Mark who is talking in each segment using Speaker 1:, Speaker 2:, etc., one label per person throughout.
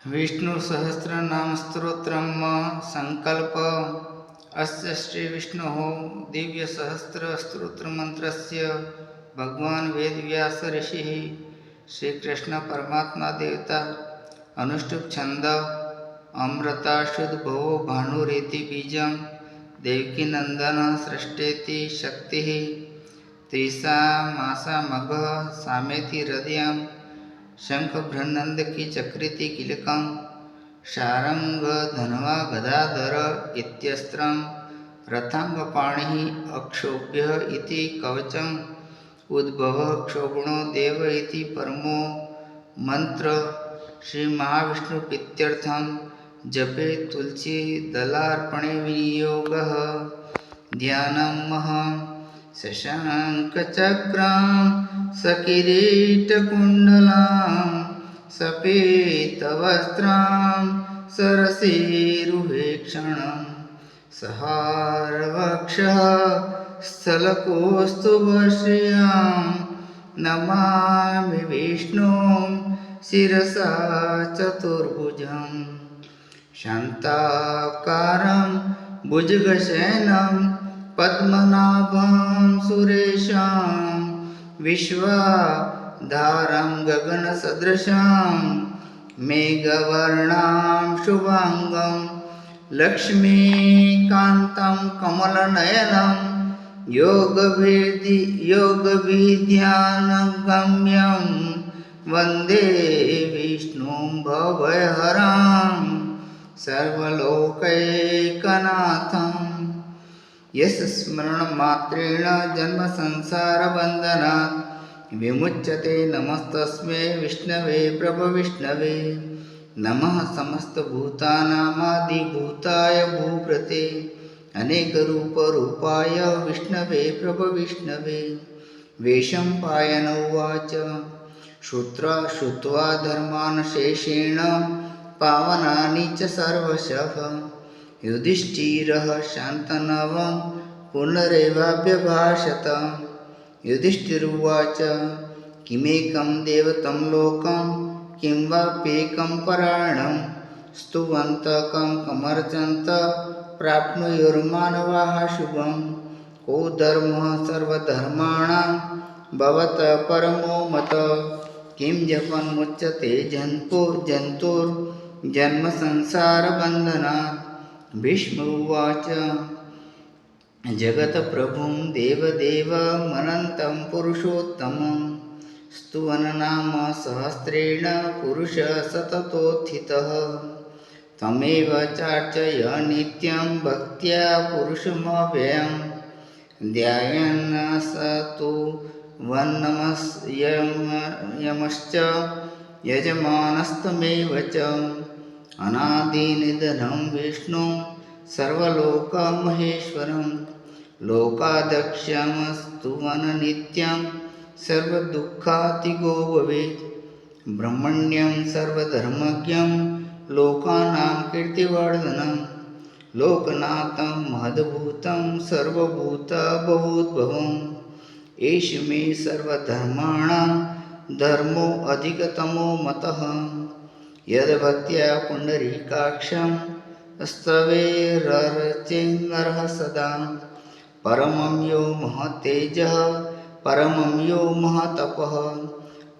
Speaker 1: વિષ્ણુ સહસ્ત્ર નામ સ્ત્રોત્રમાં સંકલ્પ અસ્ય શ્રી વિષ્ણુ દિવ્ય સહસ્ત્ર સ્ત્રોત્ર મંત્રસ્ય ભગવાન વેદવ્યાસ ઋષિ શ્રી કૃષ્ણ પરમાત્મા દેવતા અનુષ્ટુપ છંદ અમૃતા ભવો ભાનુરેતિ બીજમ દેવકીનંદન સૃષ્ટેતિ શક્તિ ત્રિસા માસા મઘ સામેથી હૃદયમ हृदयं शङ्खभ्रनन्द की चक्रिति किलकं शारङ्ग धन्वा गदाधर इत्यस्त्रं रथाङ्गपाणिः अक्षोभ्यः इति कवचम् उद्भवः क्षोभणो देव इति परमो मन्त्र श्रीमहाविष्णुप्रीत्यर्थं जपे तुलसीदलार्पणे विनियोगः। ध्यानं महं शशाङ्कचक्रां सकिरीटकुण्डलां सपीतवस्त्रां सरसीरुहेक्षणं। सहारवक्षः स्थलकोस्तुभश्रियाँ नमामि विष्णुं शिरसा चतुर्भुजं। शान्ताकारं भुजगशयनं पद्मनाभं सुरेशं विश्वाधारं गगनसदृशं मेघवर्णां शुभाङ्गं लक्ष्मीकान्तं कमलनयनं योगभेदि योगविध्यानगम्यं वंदे विष्णुं भवहरां सर्वलोकैकनाथम् यस्य स्मरणमात्रेण जन्मसंसारबन्धनात् विमुच्यते नमस्तस्मै विष्णवे प्रभविष्णवे नमः समस्तभूतानामादिभूताय भूभृते अनेकरूपरूपाय विष्णवे प्रभविष्णवे वेशम्पायन उवाच श्रुत्वा श्रुत्वा धर्मान् शेषेण पावनानि च सर्वशः। युधिष्ठिरः शान्तनवं पुनरेवाभ्यभाषत युधिष्ठिरुवाच, किमेकं देवतं लोकं, किं वाप्येकं परायणं, स्तुवन्तकं कमर्चन्त प्राप्नुयुर्मानवाः शुभं। को धर्मः सर्वधर्माणां, भवतः परमो मत। किं जपन्मुच्यते जन्तु जन्तुर्जन्मसंसारबन्धनात् भीष्म उवाच जगत्प्रभुं देवदेवमनन्तं पुरुषोत्तमं। स्तुवननाम सहस्रेण पुरुषः सततोत्थितः। तमेव चार्चय नित्यं भक्त्या पुरुषमव्ययं। ध्यायन् स तु वन्नमस्यमश्च यजमानस्तमेव च। अनादिनिधनं विष्णुं सर्वलोकमहेश्वरं लोकाध्यक्षमस्तुवननित्यं सर्वदुःखातिगो भवेत् ब्रह्मण्यं सर्वधर्मज्ञं लोकानां कीर्तिवर्धनं लोकनाथं महद्भूतं सर्वभूतबहुद्भवम् एष मे सर्वधर्माणां धर्मो अधिकतमो मतः यद्भक्त्या पुण्डरीकाक्षं स्तवेरर्चेन्नरः सदा परमं यो महत्तेजः परमं यो महतपः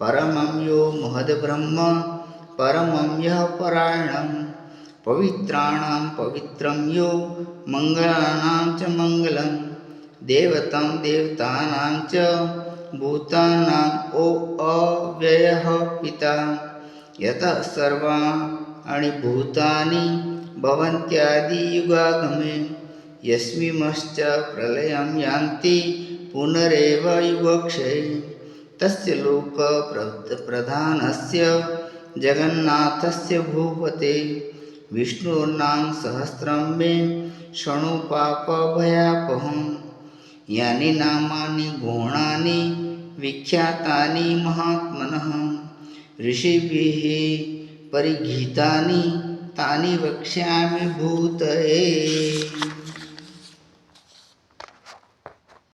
Speaker 1: परमं यो महद्ब्रह्म परमं यः परायणं पवित्राणां पवित्रं यो मङ्गलानां च मङ्गलं देवतं देवतानां च भूतानाम् ओ अव्ययः पिता यतः सर्वाणि भूतानि भवन्त्यादियुगागमे। यस्मिंश्च प्रलयं यान्ति पुनरेव युगक्षये। तस्य लोकप्रधानस्य जगन्नाथस्य भूपते। विष्णोर्नाम सहस्रं मे शृणु पापभयापहं यानि नामानि गुणानि विख्यातानि महात्मनः। ऋषिभिः परिगीतानि तानि वक्ष्यामि भूतये।